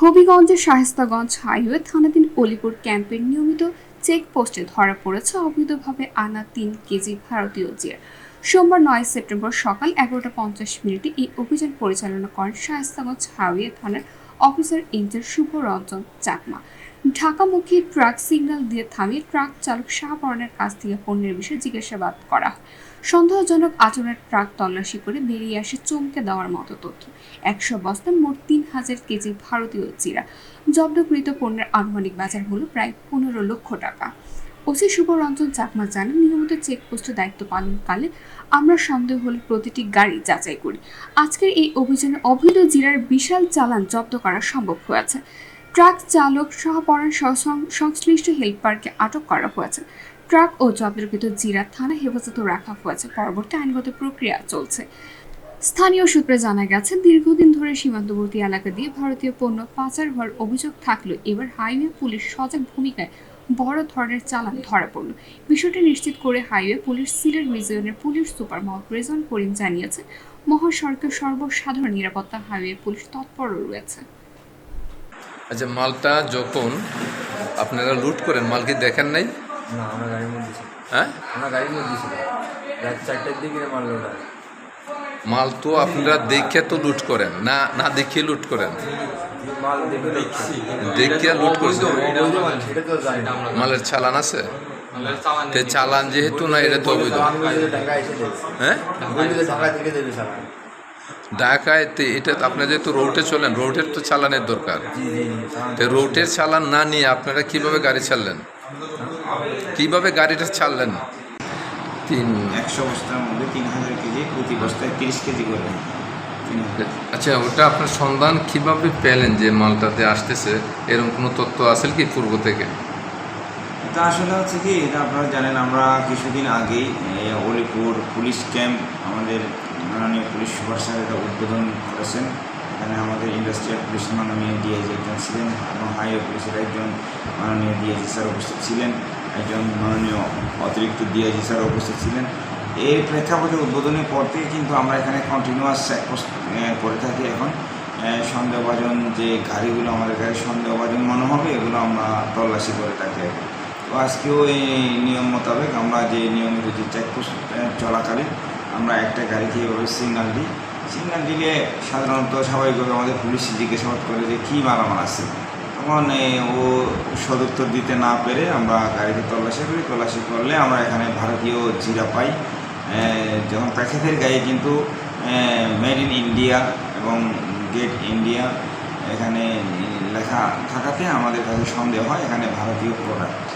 হবিগঞ্জের শাহেস্তাগঞ্জ হাইওয়ে থানাধীন অলিপুর ক্যাম্পের নিয়মিত চেকপোস্টে ধরা পড়েছে অবৈধভাবে আনা তিন কেজি ভারতীয় জিয়ার। সোমবার নয় সেপ্টেম্বর সকাল এগারোটা পঞ্চাশ মিনিটে এই অভিযান পরিচালনা করেন শাহেস্তাগঞ্জ হাইওয়ে থানার officer in charge Shubho Ranjan Chakma. ঢাকামুখী truck signal দিয়ে থামিয়ে ট্রাক চালক শাহবরণের কাছ থেকে পণ্যের বিষয়ে জিজ্ঞাসাবাদ করা সন্দেহজনক আচরণের ট্রাক তল্লাশি করে বেরিয়ে আসে চমকে দেওয়ার মতো তথ্য। একশো বস্তার মোট তিন হাজার কেজি ভারতীয় জিরা জব্দকৃত পণ্যের আনুমানিক বাজার মূল্য প্রায় পনেরো লক্ষ টাকা। ওসি শুভরঞ্জন চাকমা জানান, নিয়মিত চেকপোস্টে দায়িত্ব পালনকালে আমরা সন্দেহ হলে প্রতিটি গাড়ি যাচাই করি। আজকের এই অভিযানে অবৈধ জিরার বিশাল চালান জব্দ করা সম্ভব হয়েছে। ট্রাক চালক সহ সং- সংশ্লিষ্ট হেল্পারকে আটক করা হয়েছে। ট্রাক ও জব্দকৃত জিরা থানা হেফাজতে রাখা হয়েছে। পরবর্তী আইনগত প্রক্রিয়া চলছে। স্থানীয় সূত্রে জানা গেছে, দীর্ঘদিন ধরে সীমান্তবর্তী এলাকা দিয়ে ভারতীয় পণ্য পাচার হওয়ার অভিযোগ থাকলেও এবার হাইওয়ে পুলিশ সজাগ ভূমিকায় বড় ধরনের চালান ধরা পড়ল। বিষয়টি নিশ্চিত করে হাইওয়ে পুলিশ সিলেট রিজিয়নের পুলিশ সুপার মহম্মদ রেজন করিম জানিয়েছে, মহাসড়কের সর্বসাধারণ নিরাপত্তা হাইওয়ে পুলিশ তৎপর রয়েছে। আচ্ছা মালটা যখন আপনারা লুট করেন মাল কি দেখেন নাই? না আমরা গাড়ির মধ্যে ছিল হ্যাঁ? আমরা গাড়ির মধ্যে ছিল রাত চারটার দিকে মাল লোডা মাল তো আপনারা দেখে তো লুট করেন না না দেখিয়ে লুট করেন? মাল দেখে দেখিয়ে লুট করছেন সেটা তো জানি না। মালের চালান আছে? চালান যেহেতু না এটা তো অবৈধ হ্যাঁ? ঢাকা থেকে দেবে চালান। ঢাকায় এটা আপনারা যেহেতু রোডে চলেন রোডের তো চালানের দরকার। তো রোডের চালান না নিয়ে আপনারা কীভাবে গাড়ি ছাড়লেন? কীভাবে গাড়িটা ছাড়লেন? তিন একশো বস্তার মধ্যে তিন হাজার কেজি প্রতি বস্তায় তিরিশ কেজি করে। আচ্ছা ওটা আপনার সন্ধান কীভাবে পেলেন যে মালটাতে আসতেছে? এরকম কোনো তথ্য আছে কি পূর্ব থেকে? এটা আসলে হচ্ছে কি, এটা আপনারা জানেন, আমরা কিছুদিন আগেই এই অলিপুর পুলিশ ক্যাম্প, আমাদের মাননীয় পুলিশ সুপার স্যার এটা উদ্বোধন করেছেন। এখানে আমাদের ইন্ডাস্ট্রিয়াল পুলিশ মাননীয় ডিআইজি একজন ছিলেন এবং হাইওয়ে পুলিশের একজন মাননীয় ডিআইজি স্যার উপস্থিত ছিলেন, একজন মাননীয় অতিরিক্ত ডিআইজি স্যার উপস্থিত ছিলেন। এর প্রেক্ষাপটে উদ্বোধনের পর থেকে কিন্তু আমরা এখানে কন্টিনিউয়াস করে থাকি এখন। সন্দেহভাজন যে গাড়িগুলো আমাদের গাড়ি সন্দেহভাজন মনে হবে, এগুলো আমরা তল্লাশি করে থাকি। তো আজকেও এই নিয়ম মোতাবেক আমরা যে নিয়মিত যে চেকপোস্ট চলাকালীন আমরা একটা গাড়িকে এভাবে সিগনাল দিই। সিগনাল দিলে সাধারণত স্বাভাবিকভাবে আমাদের পুলিশ জিজ্ঞাসাবাদ করে যে কী মালামাল আছে। তখন ও সদুত্তর দিতে না পেরে আমরা গাড়িতে তল্লাশি করি। তল্লাশি করলে আমরা এখানে ভারতীয় জিরা পাই। যখন প্যাকেটের গায়ে কিন্তু মেড ইন ইন্ডিয়া এবং গেট ইন্ডিয়া এখানে লেখা থাকাতে আমাদের কাছে সন্দেহ হয়, এখানে ভারতীয় প্রোডাক্ট